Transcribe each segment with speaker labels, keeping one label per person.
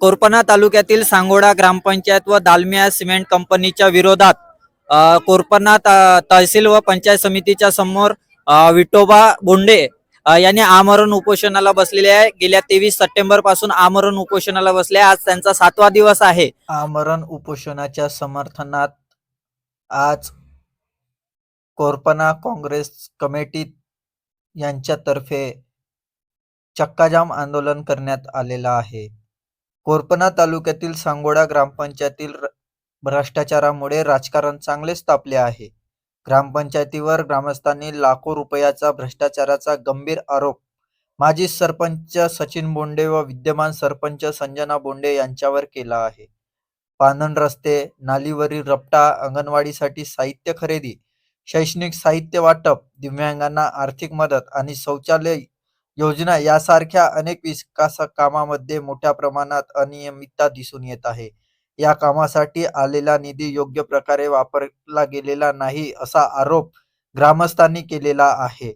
Speaker 1: कोरपणा तालुक्यातील सांगोडा ग्रामपंचायत व दालमिया सिमेंट कंपनीच्या विरोधात कोरपणा तहसील व पंचायत समितीच्या समोर विठोबा बोंडे यांनी आमरण उपोषणाला बसलेले आहे. गेल्या तेवीस सप्टेंबरपासून आमरण उपोषणाला बसले आज त्यांचा सातवा दिवस आहे.
Speaker 2: आमरण उपोषणाच्या समर्थनात आज कोरपना काँग्रेस कमिटी यांच्यातर्फे चक्काजाम आंदोलन करण्यात आलेलं आहे. कोरपना तालुक्यातील सांगोडा ग्रामपंचायतील र- भ्रष्टाचारामुळे राजकारण चांगलेच तापले आहे. ग्रामपंचायतीवर ग्रामस्थांनी लाखो रुपयाचा भ्रष्टाचाराचा गंभीर आरोप. माजी सरपंच सचिन बोंडे व विद्यमान सरपंच संजना बोंडे यांच्यावर केला आहे. पानन रस्ते नालीवरील रपटा अंगणवाडीसाठी साहित्य खरेदी शैक्षणिक साहित्य वाटप दिव्यांगांना आर्थिक मदत आणि शौचालय योजना यासारख्या अनेक विकास कामामध्ये मोठ्या प्रमाणात अनियमितता दिसून येत आहे. या कामासाठी आलेला निधी योग्य प्रकारे वापरला गेलेला नाही असा आरोप ग्रामस्थांनी केलेला आहे.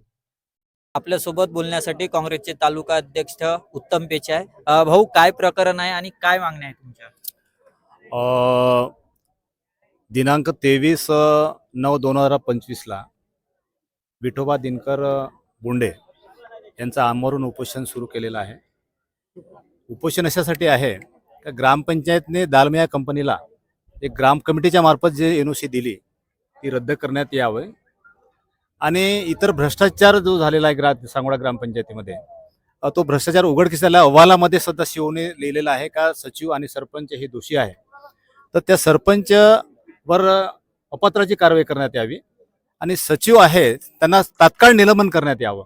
Speaker 1: आपल्यासोबत बोलण्यासाठी काँग्रेसचे तालुका अध्यक्ष उत्तम पेचे आहे. भाऊ काय प्रकरण आहे आणि काय मागण्या आहे तुमच्या?
Speaker 3: अ, दिनांक तेवीस नऊ दोन हजार पंचवीसला विठोबा दिनकर बोंडे यांचं आमरण उपोषण सुरू केलेलं आहे. उपोषण अशासाठी आहे? का ग्रामपंचायतने दालमिया कंपनीला एक ग्राम कमिटीच्या मार्फत जे एन ओ सी दिली ती रद्द करण्यात यावं. आणि इतर भ्रष्टाचार जो झालेला आहे ग्रा सांगोडा ग्रामपंचायतीमध्ये तो भ्रष्टाचार उघडकीस आला अहवालामध्ये सध्या शिवने लिहिलेला आहे का? सचिव आणि सरपंच हे दोषी आहे. तर त्या सरपंच वर अपात्राची कारवाई करण्यात यावी. आणि सचिव आहे त्यांना तात्काळ निलंबन करण्यात यावं.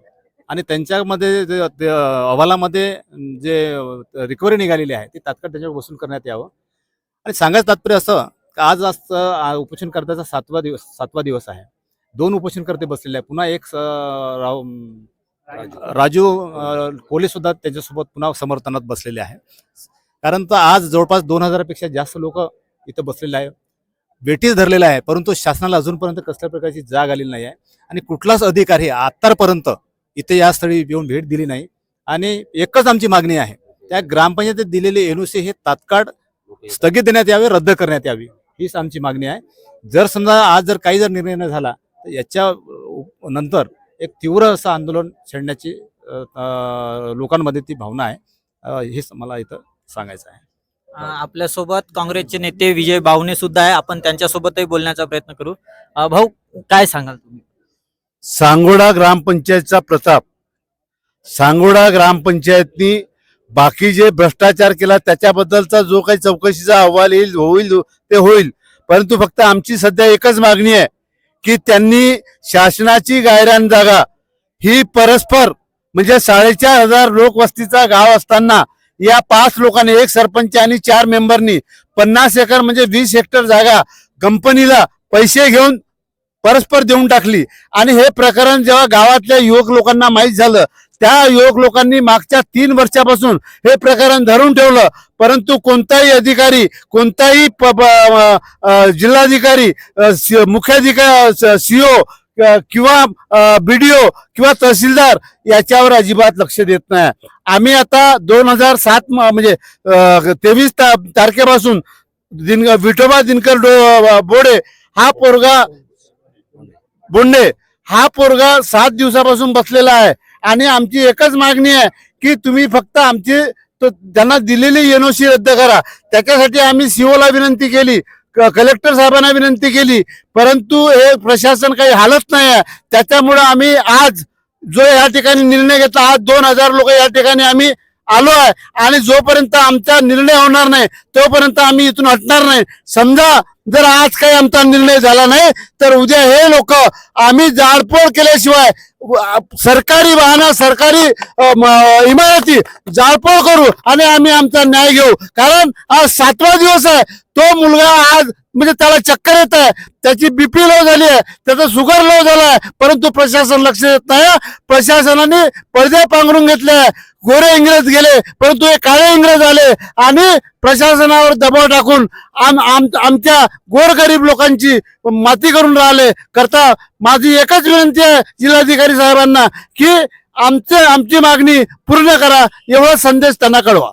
Speaker 3: आणि त्यांच्यामध्ये जे अहवालामध्ये जे रिकव्हरी निघालेली आहे ती तात्काळ त्यांच्यावर वसूल करण्यात यावं. आणि सांगायचं तात्पर्य असं का आज आज उपोषणकर्त्याचा सातवा दिवस सातवा दिवस आहे. दोन उपोषणकर्ते बसलेले आहे पुन्हा एक राव राजू. कोले सुद्धा त्याच्यासोबत पुन्हा समर्थनात बसलेले आहे कारण तर आज जवळपास दोन हजारापेक्षा जास्त लोक इथं बसलेले आहे वेटीस धरलेला आहे परंतु शासनाला अजूनपर्यंत कसल्या प्रकारची जाग आलेली नाही आहे. आणि कुठलाच अधिकारी आतापर्यंत इथे या स्थळी येऊन भेट दिली नाही. आणि एकच आमची मागणी आहे त्या ग्रामपंचायतीत दिलेले एनओसी हे तात्काळ स्थगित देण्यात यावे रद्द करण्यात यावी हीच आमची मागणी आहे. जर समजा आज जर काही जर निर्णय न झाला तर याच्या नंतर एक तीव्र असं आंदोलन छेडण्याची लोकांमध्ये ती भावना आहे हेच मला इथं सांगायचं आहे.
Speaker 1: आपल्यासोबत काँग्रेसचे नेते विजय बावने सुद्धा आहे. आपण त्यांच्यासोबतही बोलण्याचा प्रयत्न करू. भाऊ काय सांगाल तुम्ही?
Speaker 4: सांगोडा ग्रामपंचायतचा प्रताप. सांगोडा ग्रामपंचायतनी बाकी जे भ्रष्टाचार केला त्याच्याबद्दलचा जो काही चौकशीचा अहवाल येईल होईल ते होईल. परंतु फक्त आमची सध्या एकच मागणी आहे की त्यांनी शासनाची गायरान जागा ही परस्पर म्हणजे साडेचार हजार लोकवस्तीचा गाव असताना या पाच लोकांनी एक सरपंच आणि चार मेंबरनी पन्नास एकर म्हणजे वीस हेक्टर जागा कंपनीला पैसे घेऊन परस्पर देऊन टाकली. आणि हे प्रकरण जेव्हा गावातल्या युवक लोकांना माहीत झालं त्या युवक लोकांनी मागच्या तीन वर्षापासून हे प्रकरण धरून ठेवलं. परंतु कोणताही अधिकारी कोणताही प- जिल्हाधिकारी सी- मुख्याधिकारी सीओ किंवा बीडीओ किंवा तहसीलदार याच्यावर अजिबात लक्ष देत नाही. आम्ही आता दोन हजार सात म्हणजे तेवीस तारखेपासून दिन विठोबा दिनकर डो- बोडे हा पोरगा बोंडे हा पोरगा सात दिवसापासून बसलेला आहे आणि आमची एकच मागणी आहे की तुम्ही फक्त आमची तो त्यांना दिलेली एनओसी रद्द करा. त्याच्यासाठी आम्ही सीओला विनंती केली क- कलेक्टर साहेबांना विनंती केली परंतु हे प्रशासन काही हालत नाही आहे. त्याच्यामुळं आम्ही आज जो या ठिकाणी निर्णय घेतला आज दोन हजार लोक या ठिकाणी आम्ही आलो आहे आणि जोपर्यंत आमचा निर्णय होणार नाही तोपर्यंत आम्ही इथून हटणार नाही. समजा जर आज काही आमचा निर्णय झाला नाही तर उद्या हे लोक आम्ही जाळपोळ केल्याशिवाय सरकारी वाहन सरकारी इमारती जाळपोळ करू आणि आम्ही आमचा न्याय घेऊ. कारण आज सातवा दिवस आहे. तो मुलगा आज म्हणजे त्याला चक्कर येत आहे. त्याची बीपी लो झाली आहे. त्याचा शुगर लो झाला आहे. परंतु प्रशासन लक्ष देत नाही. प्रशासनाने पडदे पांघरून घेतले आहे. गोरे इंग्रज गेले परंतु हे काळे इंग्रज आले आणि प्रशासनावर दबाव टाकून आम आम आमच्या गोरगरीब लोकांची माती करून राहिले. करता माझी एकच विनंती आहे जिल्हाधिकारी साहेबांना की आमचे आमची मागणी पूर्ण करा एवढा संदेश त्यांना कळवा.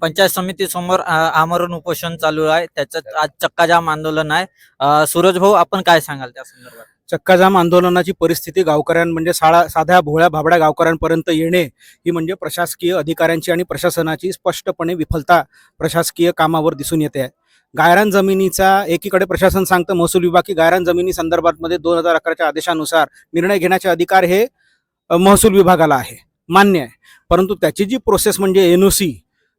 Speaker 1: पंचायत समिती समोर आमरण उपोषण चालू आहे. त्याच्यात आज चक्काजाम आंदोलन आहे. सूरज भाऊ आपण काय सांगाल त्या संदर्भात?
Speaker 5: चक्काजाम आंदोलनाची परिस्थिती गावकऱ्यां म्हणजे साळा साध्या भोळ्या भाबड्या गावकऱ्यांपर्यंत येणे ही म्हणजे प्रशासकीय अधिकाऱ्यांची आणि प्रशासनाची स्पष्टपणे विफलता प्रशासकीय कामावर दिसून येते. आहे गायरान जमिनीचा एकीकडे प्रशासन सांगतं महसूल विभाग की गायरान जमिनी संदर्भातमध्ये दोन हजार अकराच्या आदेशानुसार निर्णय घेण्याचे अधिकार हे महसूल विभागाला आहे. मान्य आहे. परंतु त्याची जी प्रोसेस म्हणजे एनओसी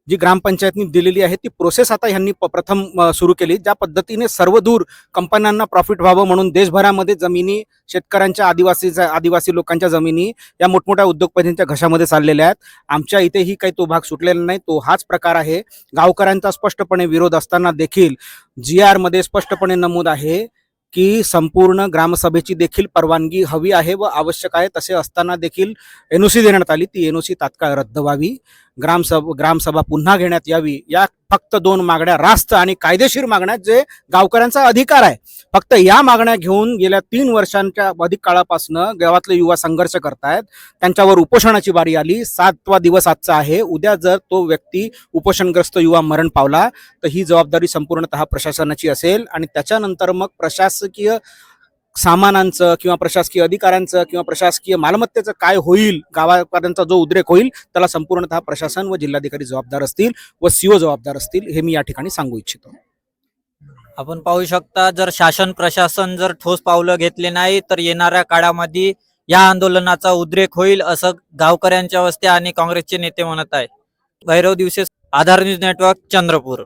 Speaker 5: जी ग्रामपंचायतनी दिलेली आहे ती प्रोसेस आता ह्यांनी प- प्रथम सुरू केली. ज्या पद्धतीने सर्व दूर कंपन्यांना प्रॉफिट व्हावं म्हणून देशभरामध्ये जमिनी शेतकऱ्यांच्या आदिवासी आदिवासी लोकांच्या जमिनी या मोठमोठ्या उद्योगपतींच्या घशामध्ये चाललेल्या आहेत. आमच्या इथेही काही तो भाग सुटलेला नाही. तो हाच प्रकार आहे. गावकऱ्यांचा स्पष्टपणे विरोध असताना देखील जी आरमध्ये स्पष्टपणे नमूद आहे की संपूर्ण ग्रामसभेची देखील परवानगी हवी आहे व आवश्यक आहे. तसे असताना देखील एनओसी देण्यात आली. ती एनओसी तात्काळ रद्द व्हावी. ग्रामसभा ग्रामसभा पुन्हा घेण्यात यावी. या फक्त दोन मागण्या रास्त आणि कायदेशीर मागण्या जे गावकऱ्यांचा अधिकार आहे. फक्त या मागण्या घेऊन गेल्या तीन वर्षांच्या अधिक काळापासून गावातले युवा संघर्ष करतायत. त्यांच्यावर उपोषणाची बारी आली. सातवा दिवस आजचा आहे. उद्या जर तो व्यक्ती उपोषणग्रस्त युवा मरण पावला तर ही जबाबदारी संपूर्णतः प्रशासनाची असेल आणि त्याच्यानंतर मग प्रशासकीय सामानांचं किंवा प्रशासकीय अधिकाऱ्यांचं किंवा प्रशासकीय मालमत्तेचं काय होईल गावापर्यंतचा जो उद्रेक होईल त्याला संपूर्णतः प्रशासन व जिल्हाधिकारी जबाबदार असतील व सीओ जबाबदार असतील हे मी या ठिकाणी सांगू इच्छितो.
Speaker 1: आपण पाहू शकता जर शासन प्रशासन जर ठोस पावलं घेतले नाही तर येणाऱ्या काळामध्ये या आंदोलनाचा उद्रेक होईल असं गावकऱ्यांच्या वस्त्या आणि काँग्रेसचे नेते म्हणत आहे भैरव दिवसे आधार न्यूज नेटवर्क चंद्रपूर.